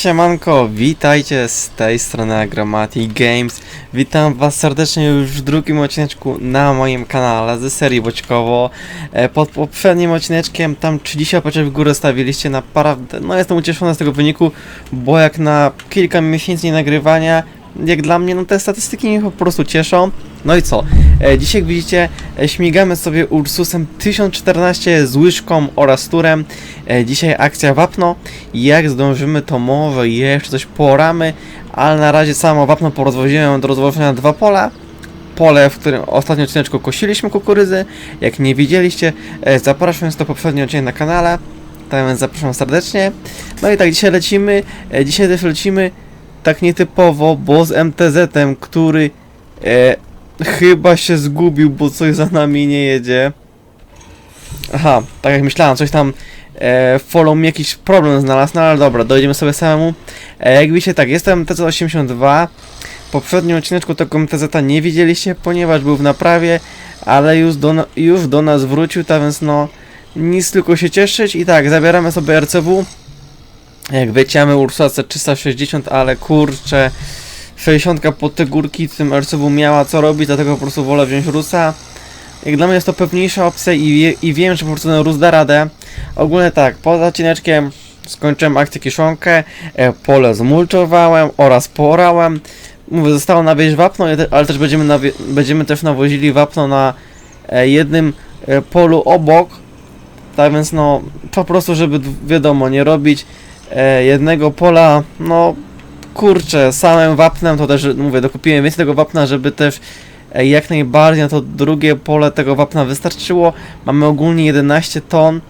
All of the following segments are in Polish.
Siemanko, witajcie z tej strony Agromati Games. Witam was serdecznie już w drugim odcineczku na moim kanale ze serii Boćkowo. E, Pod poprzednim odcineczkiem tam 30 opaczek w górę stawiliście naprawdę, no jestem ucieszony z tego wyniku, bo jak na kilka miesięcy nagrywania, jak dla mnie, no te statystyki mnie po prostu cieszą. No i co? E, dzisiaj jak widzicie, e, śmigamy sobie Ursusem 1014 z łyżką oraz turem. E, dzisiaj akcja wapno. Jak zdążymy, to może jeszcze coś poramy, ale na razie samo wapno porozwoziłem do rozwożenia dwa pola. Pole, w którym ostatnio odcineczku kosiliśmy kukurydzy. Jak nie widzieliście, zapraszam was do poprzedniego odcinek na kanale. Tak więc zapraszam serdecznie. No i tak, dzisiaj lecimy. Dzisiaj też lecimy tak nietypowo, bo z MTZ-em, który e, chyba się zgubił, bo coś za nami nie jedzie. Aha, tak jak myślałem, coś tam e, follow mi jakiś problem znalazł, no ale dobra, dojdziemy sobie samemu. E, jak widzicie, tak, jestem TZ82. W poprzednim odcineczku tego MTZ nie widzieliście, ponieważ był w naprawie, ale już do, już do nas wrócił, tak więc no, nic tylko się cieszyć. I tak, zabieramy sobie RCW. Jak wiecie, Ursusa C360, ale kurczę, 60 pod te górki tym RCW miała co robić, dlatego po prostu wolę wziąć Rusa. Jak dla mnie jest to pewniejsza opcja i, i wiem, że po prostu ten Rus da radę. Ogólnie tak, poza odcineczkiem skończyłem akcję kiszonkę, e, pole zmulczowałem oraz porałem. Mówię, zostało nawieźć wapno, ale te- ale też będziemy, będziemy też nawozili wapno na e, jednym e, polu obok. Tak więc no, po prostu, żeby wiadomo, nie robić jednego pola, no kurczę, samym wapnem to też, mówię, dokupiłem więcej tego wapna, żeby też e, jak najbardziej na to drugie pole tego wapna wystarczyło. Mamy ogólnie 11 ton.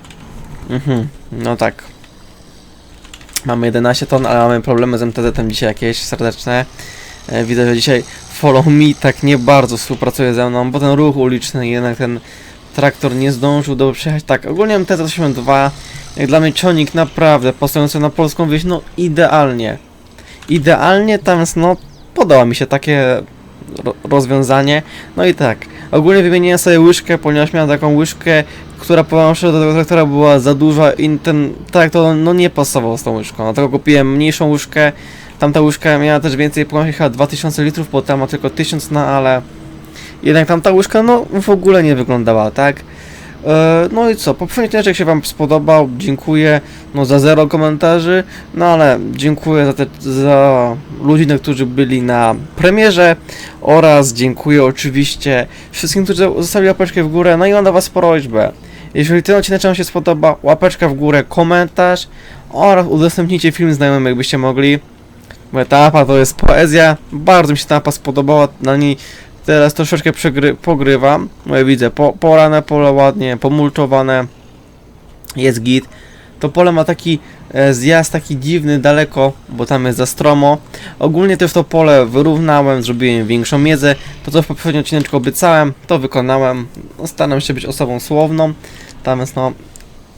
Mhm, no tak. Mamy 11 ton, ale mamy problemy z MTZ-em dzisiaj jakieś serdeczne. E, widzę, że dzisiaj Follow Me tak nie bardzo współpracuje ze mną, bo ten ruch uliczny jednak ten traktor nie zdążył dobrze przejechać. Tak, ogólnie MTZ-82 jak dla mnie ciągnik naprawdę postawiony na polską wieś, no idealnie. Idealnie tam jest, no podoba mi się takie ro rozwiązanie. No i tak, ogólnie wymieniłem sobie łyżkę, ponieważ miałem taką łyżkę, która powiem szczerze, do tego traktora była za duża i ten traktor no nie pasował z tą łyżką. Dlatego kupiłem mniejszą łyżkę. Tamta łyżka miała też więcej, ponieważ chyba 2000 litrów, bo ta ma tylko 1000, no ale jednak tamta łyżka no w ogóle nie wyglądała, tak? E, No i co, poprzedni odcinek się Wam spodobał, dziękuję. No za zero komentarzy, no ale dziękuję za, te, za ludzi, no, którzy byli na premierze. Oraz dziękuję oczywiście wszystkim, którzy zostawili łapeczkę w górę, no i mam do Was prośbę, jeżeli ten odcinek Wam się spodoba, łapeczka w górę, komentarz. Oraz udostępnijcie film znajomym, jakbyście mogli. Moja ta to jest poezja, bardzo mi się ta mapa spodobała, na niej teraz troszeczkę pogrywam. No widzę, po, porane pole ładnie, pomulczowane, jest git. To pole ma taki e, zjazd taki dziwny daleko, bo tam jest za stromo. Ogólnie też to pole wyrównałem, zrobiłem większą miedzę. To co w poprzednim odcineczku obiecałem, to wykonałem. No, staram się być osobą słowną. Tam jest no,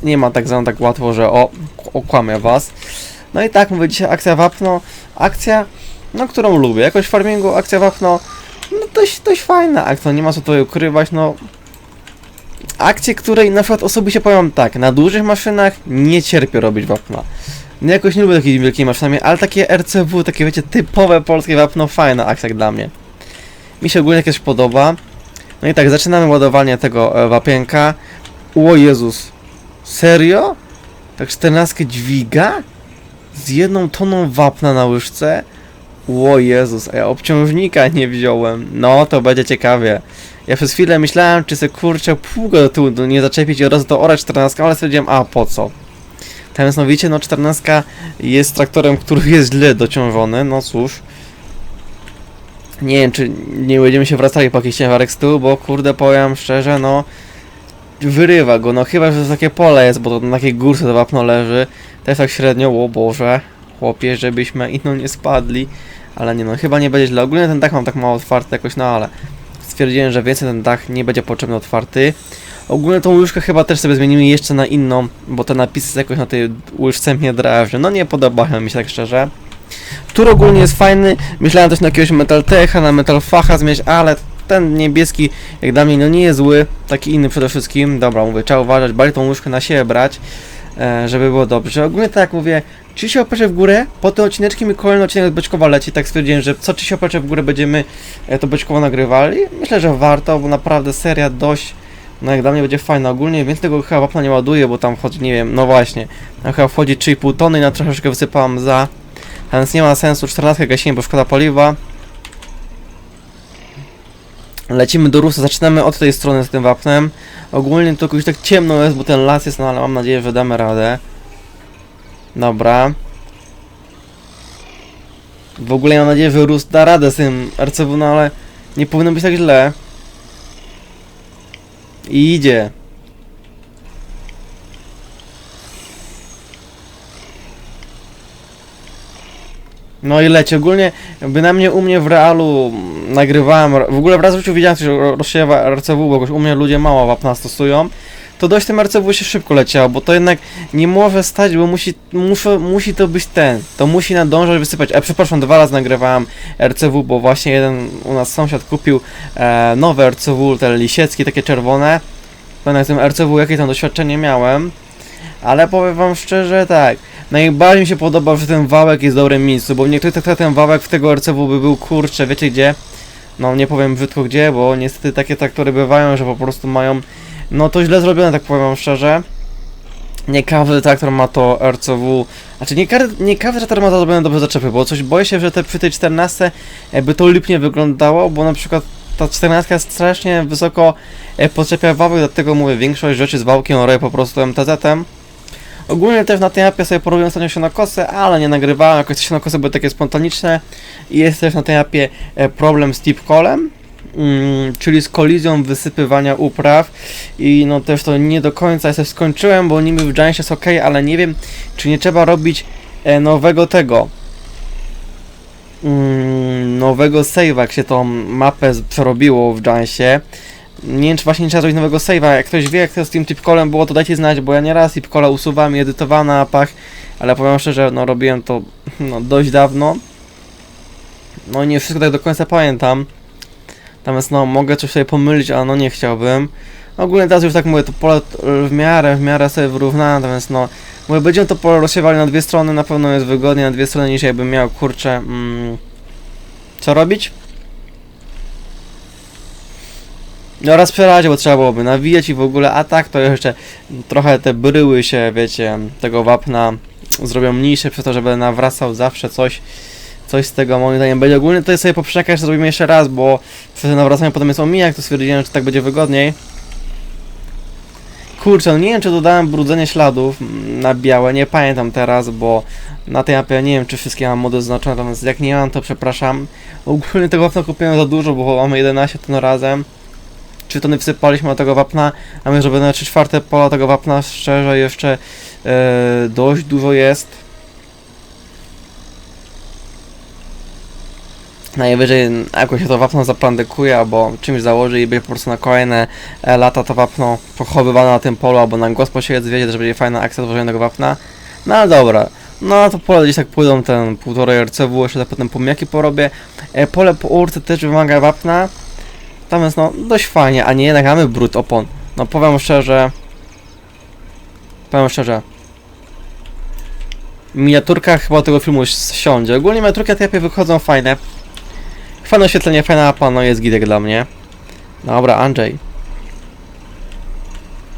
nie ma tak za mną tak łatwo, że o, okłamię was. No i tak mówię dzisiaj akcja wapno. Akcja, no którą lubię. Jakoś w farmingu akcja wapno no dość, dość fajna akcja, nie ma co tutaj ukrywać, no. Akcje, której na przykład osobiście powiem tak, na dużych maszynach nie cierpię robić wapna. No jakoś nie lubię takich wielkich maszynami, ale takie RCW, takie wiecie, typowe polskie wapno, fajna akcja dla mnie. Mi się ogólnie jakieś podoba. No i tak, zaczynamy ładowanie tego e, wapienka. O Jezus, serio? Tak 14 dźwiga? Z jedną toną wapna na łyżce? O Jezus, a ja obciążnika nie wziąłem. No, to będzie ciekawie. Ja przez chwilę myślałem, czy se kurczę pługo do tyłu nie zaczepić i od razu to orać 14, ale stwierdziłem, a po co? Tam jest, no wiecie, no 14 jest traktorem, który jest źle dociążony, no cóż. Nie wiem, czy nie będziemy się wracali po jakiś ciężarek z tyłu, bo kurde, powiem szczerze, no wyrywa go, no chyba, że to takie pole jest, bo to na takiej górce to wapno leży. Też tak średnio, o Boże, chłopie, żebyśmy ino nie spadli. Ale nie no, chyba nie będzie źle. Ogólnie ten dach mam tak mało otwarty jakoś, no ale stwierdziłem, że więcej ten dach nie będzie potrzebny otwarty. Ogólnie tą łyżkę chyba też sobie zmienimy jeszcze na inną, bo te napisy jakoś na tej łyżce mnie drażnią. No nie podobają mi się tak szczerze. Tur ogólnie jest fajny. Myślałem też na jakiegoś Metal Techa, na Metal Facha zmienić, ale ten niebieski jak dla mnie no nie jest zły. Taki inny przede wszystkim. Dobra, mówię, trzeba uważać, bardziej tą łyżkę na siebie brać, e, żeby było dobrze. Ogólnie tak jak mówię, Czy się opatrzę w górę? Po tym odcineczkiem i kolejny odcinek z Beczkowa leci, tak stwierdziłem, że co czy się opatrzę w górę będziemy e, to Beczkowo nagrywali. Myślę, że warto, bo naprawdę seria dość, no jak dla mnie będzie fajna ogólnie, więc tego chyba wapna nie ładuję, bo tam wchodzi, nie wiem, no właśnie, tam chyba wchodzi 3,5 tony i na troszeczkę wysypałam za, więc nie ma sensu, 14 gasimy, bo szkoda paliwa. Lecimy do Rusa, zaczynamy od tej strony z tym wapnem. Ogólnie to już tak ciemno jest, bo ten las jest, no ale mam nadzieję, że damy radę. Dobra. W ogóle mam nadzieję, że Rus da radę z tym RCW, no ale nie powinno być tak źle. I idzie. No i leci. Ogólnie bynajmniej u mnie w realu nagrywałem, w ogóle raz w życiu widziałem coś ro- rozsiewa RCW, bo u mnie ludzie mało wapna stosują. To dość tym się szybko leciało, bo to jednak nie może stać, bo musi, muszę, musi to być ten. To musi nadążać wysypać. E, przepraszam, dwa razy nagrywałem RCW, bo właśnie jeden u nas sąsiad kupił e, nowe RCW, te lisieckie, takie czerwone. Pamiętam tym RCW, jakie tam doświadczenie miałem. Ale powiem wam szczerze, tak. Najbardziej mi się podoba, że ten wałek jest w dobrym miejscu, bo w niektórych tak ten wałek w tego RCW by był kurczę, wiecie gdzie? No nie powiem brzydko gdzie, bo niestety takie traktory bywają, że po prostu mają no to źle zrobione, tak powiem szczerze. Nie każdy traktor ma to RCW. Znaczy nie, nie każdy traktor ma to zrobione dobrze zaczepy, bo coś boję się, że te przy tej 14 by to lipnie wyglądało, bo na przykład ta 14 strasznie wysoko e, podczepia wałek, dlatego mówię, większość rzeczy z wałkiem robię po prostu MTZ-em. Ogólnie też na tej mapie sobie porobiłem ostatnio się na kosę, ale nie nagrywałem, jakoś te kosy były takie spontaniczne. I jest też na tej mapie e, problem z tip callem, mm, czyli z kolizją wysypywania upraw i no też to nie do końca jeszcze skończyłem, bo niby w Giants jest ok, ale nie wiem, czy nie trzeba robić e, nowego tego mm, nowego save'a, jak się tą mapę przerobiło w Giantsie. Nie wiem, czy właśnie nie trzeba zrobić nowego save'a. Jak ktoś wie, jak to z tym tipcolem było, to dajcie znać, bo ja nieraz tipcola usuwam i edytowałem na mapach, ale powiem szczerze, no robiłem to no, dość dawno. No nie wszystko tak do końca pamiętam. Natomiast no, mogę coś sobie pomylić, ale no nie chciałbym. Ogólnie teraz już tak mówię, to pole w miarę, w miarę sobie wyrównane, natomiast no, mówię, będziemy to pole rozsiewali na dwie strony, na pewno jest wygodniej na dwie strony niż jakbym miał, kurczę, mm, co robić? No raz przerazie, bo trzeba byłoby nawijać i w ogóle, a tak to jeszcze trochę te bryły się, wiecie, tego wapna zrobią mniejsze przez to, że będę nawracał zawsze coś, coś z tego moim zdaniem będzie. Ogólnie tutaj sobie jeszcze zrobimy jeszcze raz, bo to nawracanie potem jest omijak, to stwierdziłem, że tak będzie wygodniej. Kurczę, no nie wiem czy dodałem brudzenie śladów na białe, nie pamiętam teraz, bo na tej mapie nie wiem czy wszystkie mam mody zaznaczone, natomiast jak nie mam to przepraszam. Ogólnie tego wapna kupiłem za dużo, bo mamy 11 ton razem. 3 tony wsypaliśmy do tego wapna, a my na 3 czwarte pola tego wapna szczerze jeszcze e, dość dużo jest. Najwyżej jakoś to wapno zaplandykuje, albo czymś założy i będzie po prostu na kolejne e, lata to wapno pochowywane na tym polu, albo na gosposiec wiedzie, że będzie fajna akcja tworzenia tego wapna. No dobra. No to pole gdzieś tak pójdą ten półtorej RCW, jeszcze potem pomiaki porobię. E, pole po urce też wymaga wapna. Jest no dość fajnie, a nie jednak mamy brud opon. No powiem szczerze. Powiem szczerze. Miniaturka chyba tego filmu siądzie. Ogólnie miniaturki mapie wychodzą fajne. Fajne oświetlenie, fajna mapa, no jest gidek dla mnie. Dobra, Andrzej.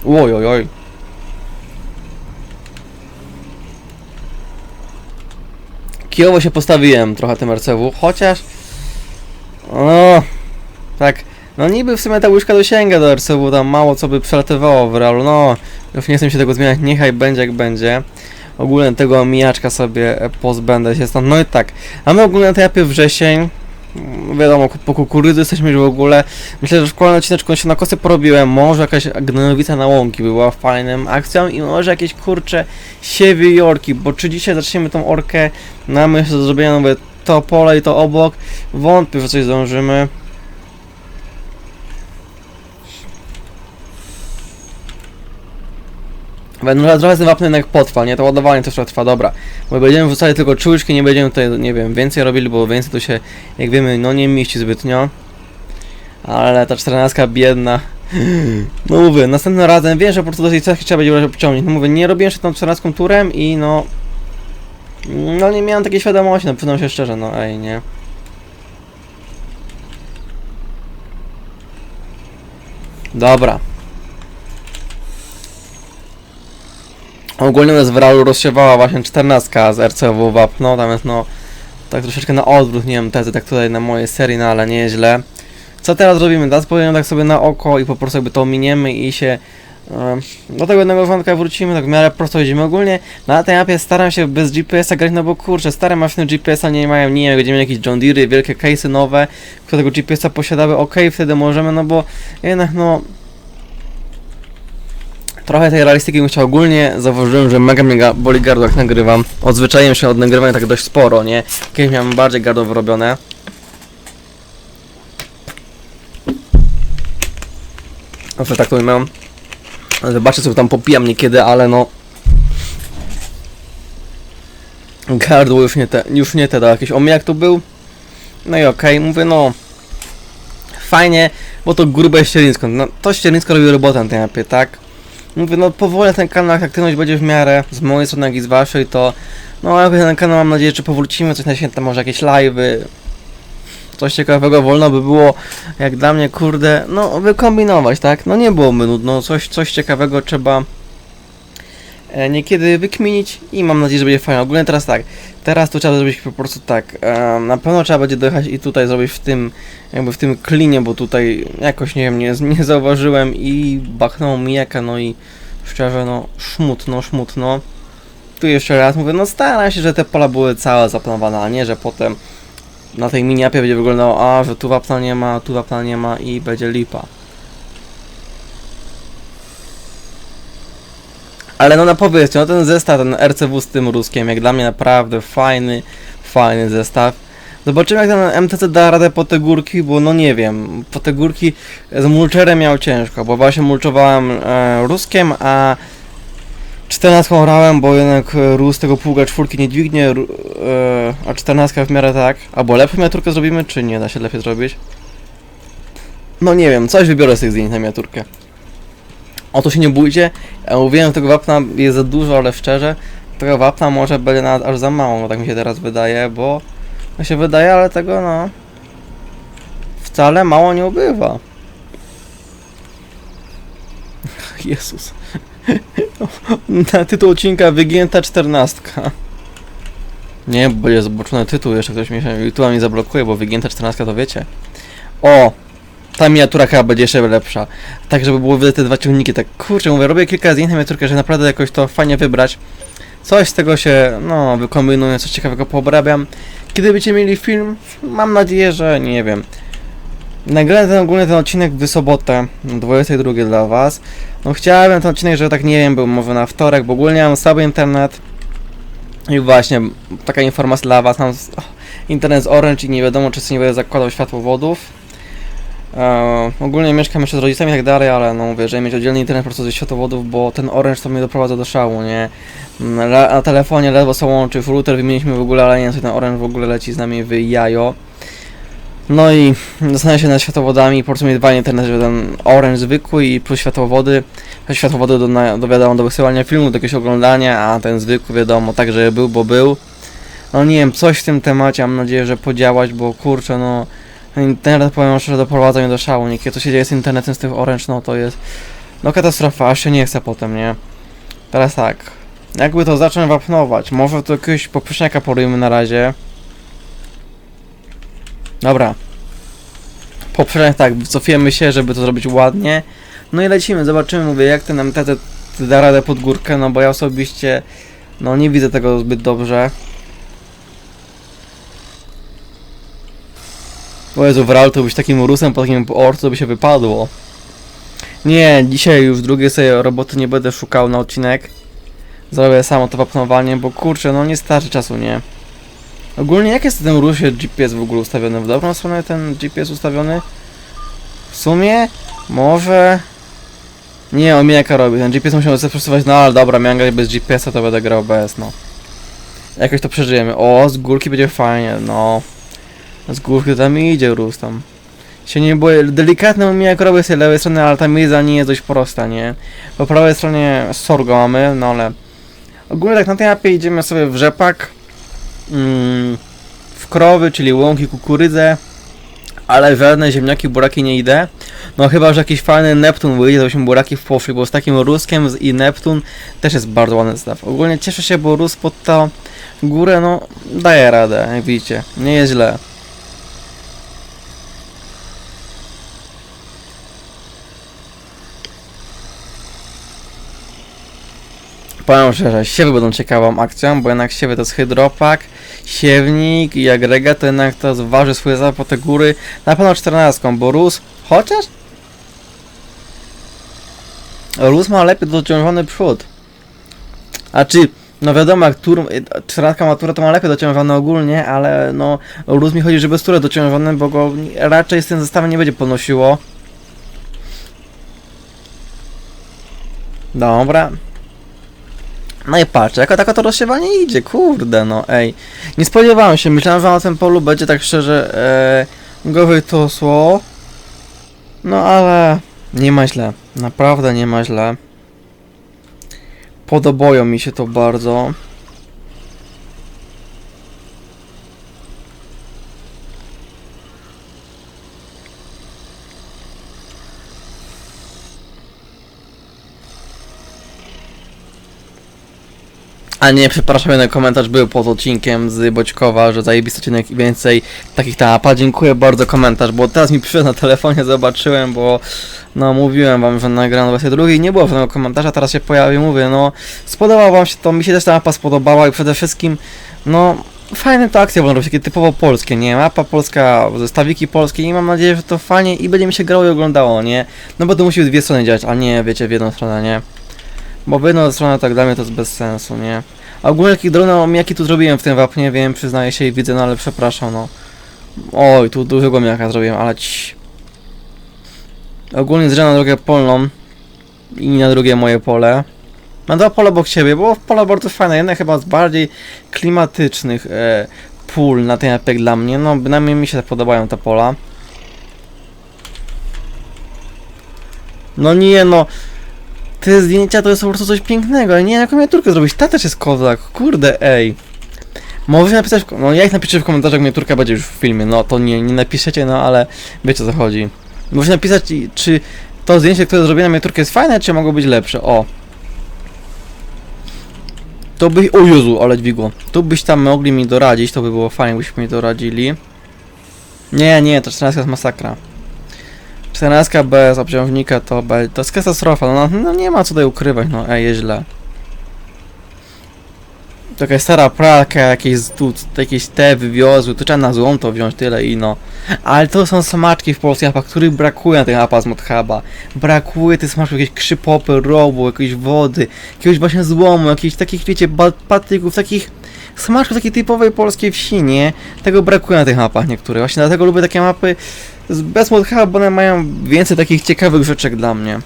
Oj, oj, oj. Kijowo się postawiłem trochę tym RCW, chociaż... No... Tak, no niby w sumie ta łyżka dosięga do RCW, tam mało co by przelatywało w realu, no... Już nie chcę się tego zmieniać, niechaj będzie jak będzie. Ogólnie tego mijaczka sobie pozbędę się stąd. No i tak, mamy ogólnie na tej mapie wrzesień. Mm, Wiadomo, po kukurydzy jesteśmy już w ogóle. Myślę, że w kolejnym odcineczku się na kosy porobiłem. Może jakaś gnojowica na łąki była fajnym akcją i może jakieś kurcze siewie i orki, bo czy dzisiaj zaczniemy tą orkę, mamy jeszcze do zrobienia nowe to pole i to obok. Wątpię, że coś zdążymy. Będą trochę z tym wapnem jednak potrwa, nie? To ładowanie też trochę trwa, dobra. Bo będziemy wrzucali tylko czułyczki, nie będziemy tutaj, nie wiem, więcej robili, bo więcej to się, jak wiemy, no nie mieści zbytnio. Ale ta czternastka biedna. No mówię, następnym razem wiem, że po prostu do tej cechy trzeba będzie obciągnąć. No mówię, nie robiłem jeszcze tą czternastką turem i no... No nie miałem takiej świadomości, no przyznam się szczerze, no ej, nie. Dobra. Ogólnie nas w rozsiewała właśnie 14 z RCW wapno, jest no tak troszeczkę na odwrót, nie wiem, tezy tak tutaj na mojej serii, no ale nieźle. Co teraz robimy? Teraz powiem tak sobie na oko i po prostu jakby to ominiemy i się do tego jednego wątka wrócimy, tak w miarę prosto jedziemy ogólnie. Na tej mapie staram się bez GPS-a grać, no bo kurczę, stare maszyny GPS-a nie mają, nie wiem, będziemy jakieś John Deere, wielkie case'y nowe, które tego GPS-a posiadały, ok, wtedy możemy, no bo jednak no... Trochę tej realistyki bym chciał ogólnie, zauważyłem, że mega mega boli gardło jak nagrywam. Odzwyczaiłem się od nagrywania tak dość sporo, nie? Kiedyś miałem bardziej gardło wyrobione. Zawsze tak to miałem. Zobaczcie sobie tam popijam niekiedy, ale no... Gardło już nie te, już nie te, to jakiś omijak tu był. No i okej, mówię no... Fajnie, bo to grube ściernisko. No to ściernisko robi robotę na mapie, tak? Mówię, no powoli ten kanał, aktywność będzie w miarę z mojej strony, jak i z waszej, to no jakoś ten kanał mam nadzieję, że powrócimy, coś na święta, może jakieś live'y, coś ciekawego, wolno by było, jak dla mnie, kurde, no wykombinować, tak? No nie byłoby nudno, coś, coś ciekawego trzeba niekiedy wykminić i mam nadzieję, że będzie fajnie. Ogólnie teraz tak, teraz tu trzeba zrobić po prostu tak, e, na pewno trzeba będzie dojechać i tutaj zrobić w tym, jakby w tym klinie, bo tutaj jakoś, nie wiem, nie, nie zauważyłem i bachnął mi jaka, no i szczerze, no szmutno, szmutno. Tu jeszcze raz mówię, no staram się, że te pola były całe zaplanowane, a nie, że potem na tej miniapie będzie wyglądało, a, że tu wapna nie ma, tu wapna nie ma i będzie lipa. Ale no na powiedzcie, no ten zestaw, ten RCW z tym ruskiem, jak dla mnie naprawdę fajny, fajny zestaw. Zobaczymy jak ten MTC da radę po te górki, bo no nie wiem, po te górki z mulczerem miał ciężko, bo właśnie mulczowałem e, ruskiem, a 14 rałem, bo jednak rus tego pługa czwórki nie dźwignie, e, a 14 w miarę tak. Albo lepszą miniaturkę zrobimy, czy nie da się lepiej zrobić? No nie wiem, coś wybiorę z tych zdjęć na miniaturkę. O to się nie bójcie, mówiłem, że tego wapna jest za dużo, ale szczerze, tego wapna może będzie nawet aż za mało, tak mi się teraz wydaje, bo to się wydaje, ale tego no wcale mało nie ubywa. Jezus. Na tytuł odcinka wygięta czternastka. Nie, bo jest zobaczony tytuł, jeszcze ktoś mi się YouTube mi zablokuje, bo wygięta czternastka to wiecie. O! Ta miniatura chyba będzie jeszcze lepsza. Tak, żeby było widać te dwa ciągniki. Tak, kurczę, mówię, robię kilka zdjęć na miniaturkę, żeby naprawdę jakoś to fajnie wybrać. Coś z tego się, no, wykombinuję, coś ciekawego poobrabiam. Kiedy będziecie mieli film, mam nadzieję, że nie wiem. Nagrałem ten ogólnie ten odcinek w sobotę, 22 dla was. No chciałem ten odcinek, że tak nie wiem, był może na wtorek, bo ogólnie mam słaby internet. I właśnie, taka informacja dla was, mam internet z Orange i nie wiadomo, czy sobie nie będę zakładał światłowodów. E, ogólnie mieszkam jeszcze z rodzicami i tak dalej, ale no mówię, że mieć oddzielny internet po prostu ze światłowodów, bo ten Orange to mnie doprowadza do szału, nie? Mm, le- Na telefonie ledwo są łączy, router wymieniliśmy w ogóle, ale nie wiem, ten Orange w ogóle leci z nami w jajo. No i zastanawiam się nad światłowodami, po prostu mieć dwa internety, ten Orange zwykły i plus światłowody. Światłowody do, do wiadomo, do wysyłania filmu, do jakiegoś oglądania, a ten zwykły wiadomo, tak, że był, bo był. No nie wiem, coś w tym temacie mam nadzieję, że podziałać, bo kurczę, no internet powiem szczerze doprowadza mnie do szału, niekiedy co się dzieje z internetem z tych Orange, no to jest no katastrofa, aż się nie chce potem, nie? Teraz tak, jakby to zacząć wapnować, może to jakiegoś poprzeczniaka porujemy na razie. Dobra. Poprzednio tak, wycofiemy się, żeby to zrobić ładnie. No i lecimy, zobaczymy, mówię, jak ten MTZ da radę pod górkę, no bo ja osobiście, no nie widzę tego zbyt dobrze. O Jezu, w real to być takim rusem po takim orcu, by się wypadło. Nie, dzisiaj już drugiej sobie roboty nie będę szukał na odcinek. Zrobię samo to wapnowanie, bo kurczę, no nie starczy czasu, nie? Ogólnie jak jest tym rusie GPS w ogóle ustawiony? W dobrą stronę ten GPS ustawiony? W sumie? Może... Nie, omijaka robi. Ten GPS musiał zastosować, no ale dobra, miałem grać bez GPS-a, to będę grał bez, no. Jakoś to przeżyjemy. O, z górki będzie fajnie, no. Z górki tam idzie rus tam. Się nie boję, delikatny omijak robię z tej lewej strony, ale ta miza nie jest dość prosta, nie? Po prawej stronie sorgo mamy, no ale... Ogólnie tak na tej mapie idziemy sobie w rzepak, mm, w krowy, czyli łąki, kukurydzę, ale żadne ziemniaki, buraki nie idę. No chyba, że jakiś fajny Neptun wyjdzie, to byśmy buraki w poszli, bo z takim Ruskiem i Neptun też jest bardzo ładny zestaw. Ogólnie cieszę się, bo Rus pod tą górę, no daje radę, jak widzicie, nie jest źle. Powiem szczerze, siewy będą ciekawą akcją, bo jednak siewy to jest hydropak, siewnik i agregat to jednak to zważy swoje po te góry na pewno 14, bo Rus, chociaż Rus ma lepiej dociążony przód. A czy, no wiadomo, jak tur, 14 ma turę, to ma lepiej dociążony ogólnie, ale no Rus mi chodzi, żeby z turę dociążony, bo go raczej z tym zestawem nie będzie ponosiło. Dobra. No i patrz, jako tako to rozsiewanie idzie, kurde, no ej. Nie spodziewałem się, myślałem, że na tym polu będzie tak szczerze e, gowy to sło. No ale nie ma źle, naprawdę nie ma źle. Podobają mi się to bardzo. A nie, przepraszam, jeden komentarz był pod odcinkiem z Boćkowa, że zajebisty odcinek i więcej takich tapa. Dziękuję bardzo komentarz, bo teraz mi przyszedł na telefonie, zobaczyłem, bo no mówiłem wam, że nagrałem wersję drugiej, nie było żadnego komentarza, teraz się pojawił, mówię, no spodobała wam się to, mi się też ta mapa spodobała i przede wszystkim, no fajne to akcje będą takie typowo polskie, nie? Mapa polska, zestawiki polskie i mam nadzieję, że to fajnie i będzie mi się grało i oglądało, nie? No bo to musi w dwie strony działać, a nie, wiecie, w jedną stronę, nie? Bo w jedną stronę tak dla mnie to jest bez sensu, nie? A ogólnie jakich dronów, jaki tu zrobiłem w tym wapnie, wiem, przyznaję się i widzę, no ale przepraszam, no. Oj, tu dużego miaka zrobiłem, ale ci. Ogólnie zrę na drogę polną i na drugie moje pole. Mam dwa pola obok siebie, bo pola bardzo fajne, jedne chyba z bardziej klimatycznych e, pól na ten jak dla mnie, no bynajmniej mi się podobają te pola. No nie no, te zdjęcia to jest po prostu coś pięknego, nie jaką miniaturkę zrobić, ta też jest kozak, kurde ej. Możecie napisać, no jak napiszecie w komentarzach, miniaturka będzie już w filmie, no to nie, nie napiszecie, no ale wiecie o co chodzi. Możecie napisać, czy to zdjęcie, które zrobiłem na miniaturkę jest fajne, czy mogło być lepsze, o. To by, o Jezu, ale dźwigło. Tu byś tam mogli mi doradzić, to by było fajnie, byśmy mi doradzili. Nie, nie, to 14 jest masakra. 14 bez obciążnika to, to jest katastrofa, no, no nie ma co tutaj ukrywać, no ej, jest źle. Taka stara pralka, jakieś tu, jakieś te wywiozły, to trzeba na złom to wziąć, tyle i no. Ale to są smaczki w polskich apach, których brakuje na tych apach z Modhuba. Brakuje tych smaczków, jakiejś krzypopy, robu, jakiejś wody, jakiegoś właśnie złomu, jakichś takich, wiecie, patyków, takich smaczków takiej typowej polskiej wsi, nie? Tego brakuje na tych mapach niektórych. Właśnie dlatego lubię takie mapy bez Modhuba, bo one mają więcej takich ciekawych rzeczek dla mnie.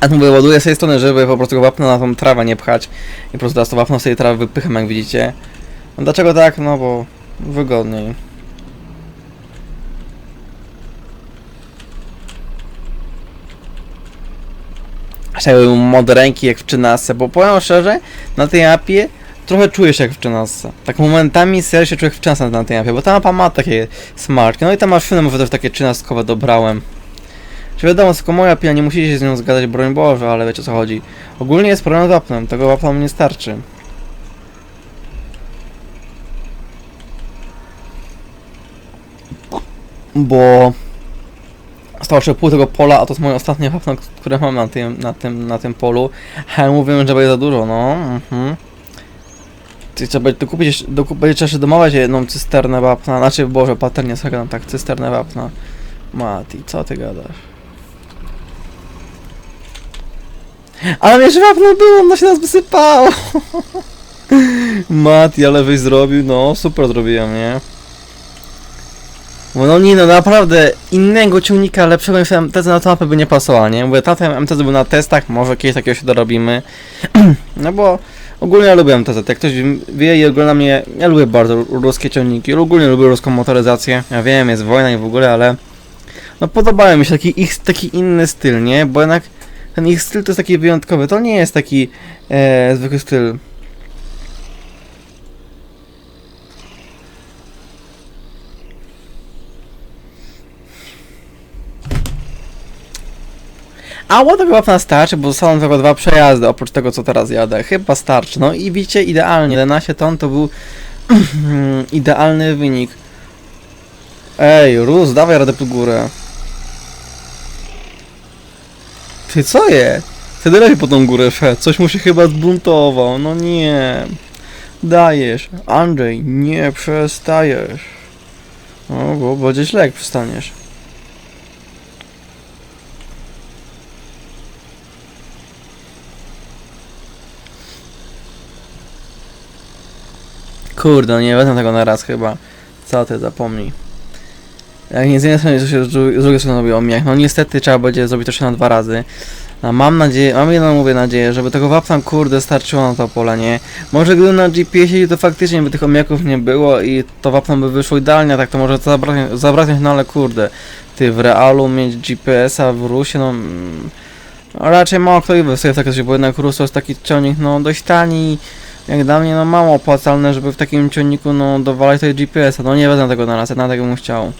A tu mówię, ładuję z tej strony, żeby po prostu wapno na tą trawę nie pchać i po prostu teraz to wapno z tej trawy wypycham, jak widzicie. No dlaczego tak? No bo wygodniej. Chciałbym mod ręki jak w czynasce, bo powiem szczerze, na tej mapie trochę czujesz jak w czynasce. Tak momentami serio się czuję jak w czynasce na tej mapie, bo ta mapa ma takie smaczki. No i ta maszyna może też takie czynastkowe dobrałem. Czy wiadomo, tylko moja pila, nie musicie się z nią zgadzać, broń Boże, ale wiecie o co chodzi. Ogólnie jest problem z wapnem, tego wapna nie starczy. Bo... Stało się pół tego pola, a to jest moje ostatnie wapno, które mam na tym, na tym, na tym polu. A ja mówiłem, że będzie za dużo, no. Mhm. Ty trzeba dokupić, jeszcze- dokup, będzie trzeba jeszcze domawiać jedną cysternę wapna, znaczy, Boże, paternie, sobie tak, cysternę wapna. Mati, co ty gadasz? Ale wiesz, wapno było, ono się nas wysypało. Mati, ale wyś zrobił, no super zrobiłem, nie? Bo no nie no, naprawdę innego ciągnika lepszego niż MTZ na tą mapę by nie pasował, nie? Mówię, tamten MTZ był na testach, może kiedyś takiego się dorobimy. no bo ogólnie ja lubię MTZ, jak ktoś wie i ogląda mnie, ja lubię bardzo ruskie ciągniki, ogólnie lubię ruską motoryzację. Ja wiem, jest wojna i w ogóle, ale no podobają mi się taki ich, taki inny styl, nie? Bo jednak ten ich styl to jest taki wyjątkowy, to nie jest taki e, zwykły styl. A chyba na starczy, bo zostaną tylko dwa przejazdy, oprócz tego co teraz jadę. Chyba starczy. No i widzicie, idealnie. 11 ton to był idealny wynik. Ej, Rus, dawaj radę po górę. Ty co je? Ty dalej po tą górę szedł. Coś mu się chyba zbuntował. No nie. Dajesz. Andrzej, nie przestajesz. O, bo będzie źle jak przestaniesz. Kurde, no nie wezmę tego na raz chyba. Co ty, zapomnij. Jak nie z jednej strony, to się z dru- z drugiej strony robi omijak. No niestety trzeba będzie zrobić to się na dwa razy. No, mam nadzieję, mam jedną mówię nadzieję, żeby tego wapna kurde starczyło na to pole, nie? Może gdyby na GPS-ie to faktycznie by tych omijaków nie było i to wapno by wyszło idealnie, a tak to może zabraknąć, zabraknąć no ale kurde. Ty w realu mieć GPS-a w Rusie, no... mm, no raczej mało kto inwestuje w takie coś, bo jednak Rus jest taki ciągnik, no dość tani jak dla mnie no mało opłacalne, żeby w takim ciągniku no dowalać tego GPS-a. No nie wezmę tego na raz, ja na tego bym chciał.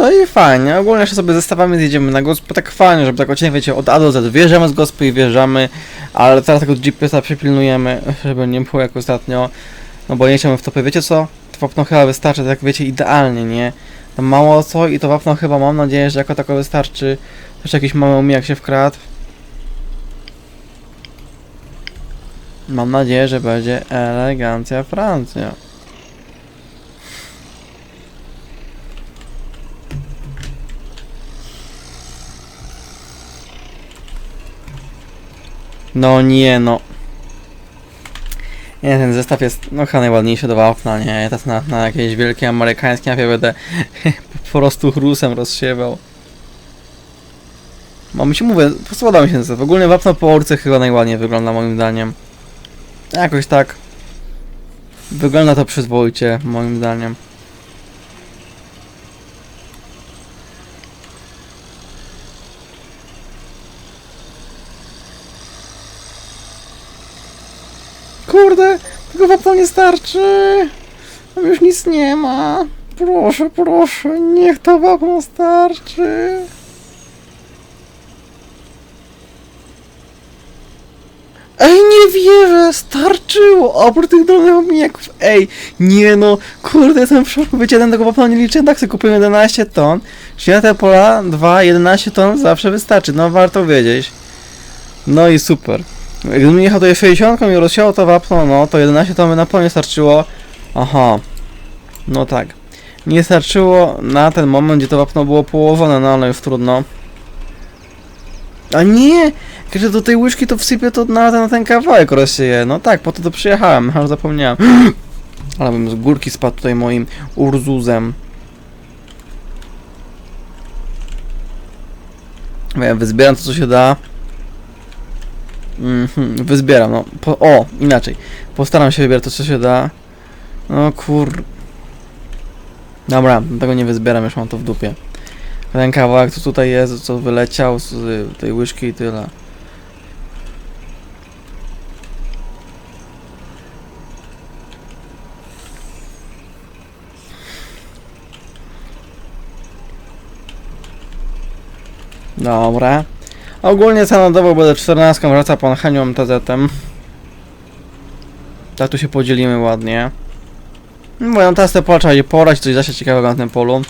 Co, i fajnie. Ogólnie jeszcze sobie zestawami zjedziemy na gospę, tak fajnie, żeby tak odcinek, wiecie, od A do Z. Wjeżdżamy z gospy i wjeżdżamy, ale teraz tego GPS-a przypilnujemy, żeby nie było jak ostatnio. No bo nie chciałbym w topy. Wiecie co? To wapno chyba wystarczy, tak wiecie, idealnie, nie? Tam mało co i to wapno chyba mam nadzieję, że jako tako wystarczy. Też jakiś mały umijak się wkradł. Mam nadzieję, że będzie elegancja Francja. No nie no. Nie, ten zestaw jest no chyba najładniejszy do wapna, nie? Teraz na, na jakieś wielkie amerykańskie mapie będę po prostu chrusem rozsiewał. Mi się mówię, podoba mi się ten zestaw. Ogólnie wapno po orce chyba najładniej wygląda moim zdaniem. Jakoś tak. Wygląda to przyzwoicie, moim zdaniem. Kurde, tego wapna nie starczy. Tam już nic nie ma. Proszę, proszę, niech to wapno starczy. Ej, nie wierzę, starczyło, oprócz tych drobnych omijaków. Ej, nie no, kurde, jestem w szoku, wiecie, ten tego wapna nie liczę, tak sobie kupiłem 11 ton. Czyli pola 2, 11 ton zawsze wystarczy, no warto wiedzieć. No i super. Gdybym jechał tutaj 60 i rozsiało to wapno, no to 11 to by na pewno nie starczyło. Aha. No tak. Nie starczyło na ten moment, gdzie to wapno było położone, no ale już trudno. A nie! Kiedy do tej łyżki to wsypię to na ten, na ten kawałek rozsieję. No tak, po to to przyjechałem, aż zapomniałem. Ale bym z górki spadł tutaj moim urzuzem. Ja wyzbieram to co się da. Mhm, wyzbieram, no. Po, o, inaczej. Postaram się wybierać to, co się da. No kur... Dobra, tego nie wyzbieram, już mam to w dupie. Ten kawałek, co tutaj jest, co wyleciał z tej łyżki i tyle. Dobra. Ogólnie standardowo będę 14 wraca pan Henią TZ-em. Tak tu się podzielimy ładnie. Moją teraz te pola trzeba będzie porać, coś zasiać ciekawego na tym polu.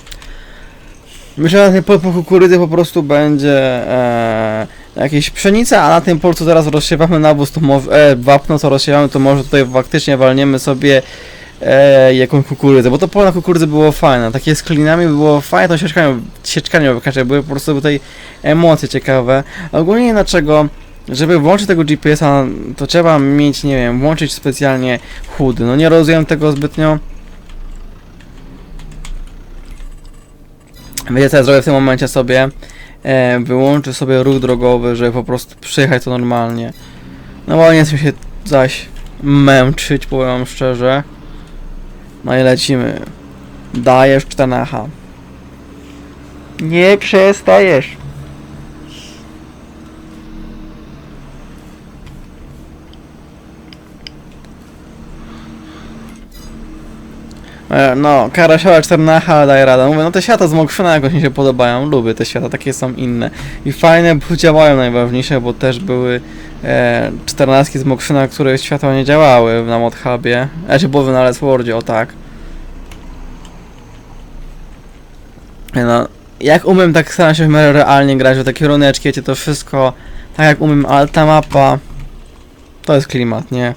Myślę, że na tym polu po kukurydzy po prostu będzie... E, jakieś pszenice, a na tym polu co teraz rozsiewamy nawóz, to może, e, wapno co rozsiewamy, to może tutaj faktycznie walniemy sobie e, jakąś kukurydzę, bo to pole na kukurydzy było fajne, takie z klinami było fajne, to sieczkanie, sieczkanie wykaże, były po prostu tutaj emocje ciekawe. Ogólnie dlaczego, żeby włączyć tego GPS-a, to trzeba mieć, nie wiem, włączyć specjalnie HUD, no nie rozumiem tego zbytnio. Wiecie co ja zrobię w tym momencie sobie? E, wyłączę sobie ruch drogowy, żeby po prostu przejechać to normalnie. No bo nie chcę się zaś męczyć, powiem szczerze. No i lecimy. Dajesz 14. Nie przestajesz. E, No, Karasioła 14, ale radę. Mówię, no te świata z Mokrzyna jakoś mi się podobają, lubię te świata, takie są inne. I fajne, bo działają najważniejsze, bo też były e, 14 z Mokrzyna, które światła nie działały na Modhubie. Znaczy były na Let's Worldzie, o tak. E, No, jak umiem, tak staram się w miarę realnie grać, w takie runeczki, wiecie, to wszystko tak jak umiem, ale ta mapa to jest klimat, nie?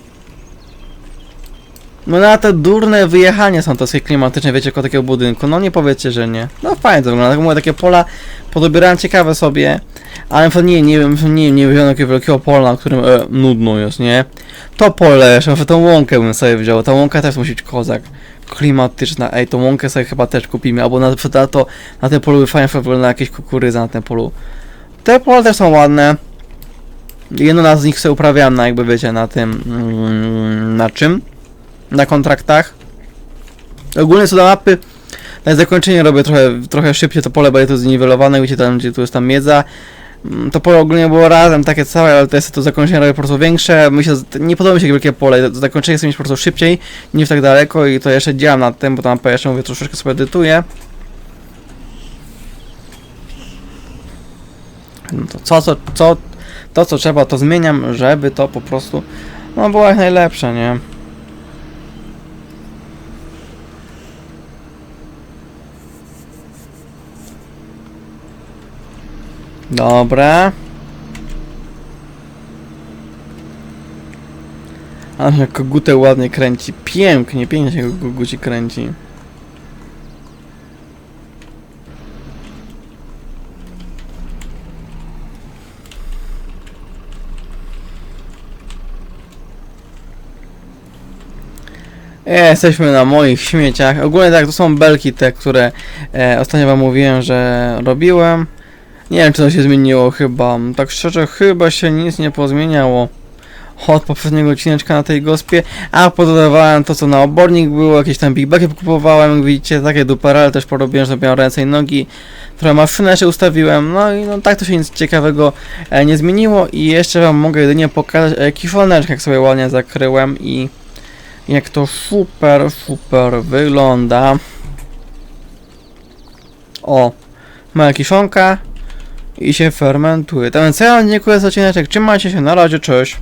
No na te durne wyjechania są to klimatyczne, wiecie, koło takiego budynku. No nie powiecie, że nie. No fajnie to wygląda. Tak mówię, takie pola podobierałem ciekawe sobie, ale nie, nie wiem, nie, nie wziąłem takiego wielkiego pola, na którym e, nudno jest, nie? To pole, jeszcze tą łąkę bym sobie wziął. Ta łąka też musi być kozak. Klimatyczna, ej, tą łąkę sobie chyba też kupimy, albo na, na to, na tym polu fajnie wygląda jakieś kukurydza na tym polu. Te pola też są ładne. Jedno z nich sobie uprawiałem na, jakby wiecie, na tym, mm, na czym? na kontraktach. Ogólnie co do mapy, na zakończenie robię trochę, trochę szybciej to pole, bo jest to zniwelowane, wiecie tam, gdzie tu jest tam miedza. Mm, To pole ogólnie było razem takie całe, ale to jest to zakończenie robię po prostu większe. Myślę, że nie podoba mi się wielkie pole, zakończenie chcę mieć po prostu szybciej niż tak daleko i to jeszcze działam nad tym, bo tam jeszcze mówię troszeczkę sobie edytuję. No to co, co, co, to co trzeba to zmieniam, żeby to po prostu no było jak najlepsze, nie? Dobra. Ale kogutę ładnie kręci. Pięknie, pięknie się koguci kręci. Jesteśmy na moich śmieciach. Ogólnie tak, to są belki te, które e, ostatnio wam mówiłem, że robiłem. Nie wiem, czy to się zmieniło chyba. Tak szczerze, chyba się nic nie pozmieniało. Od poprzedniego odcineczka na tej gospie, a pododawałem to, co na obornik było, jakieś tam big bagi kupowałem, jak widzicie, takie duperele też porobiłem, że miałem ręce i nogi, trochę maszynę jeszcze ustawiłem, no i no tak to się nic ciekawego e, nie zmieniło. I jeszcze wam mogę jedynie pokazać e, jak sobie ładnie zakryłem i jak to super, super wygląda. O, mała kiszonka, i się fermentuje. Tak więc ja wam dziękuję za odcineczek. Trzymajcie się, na razie, cześć.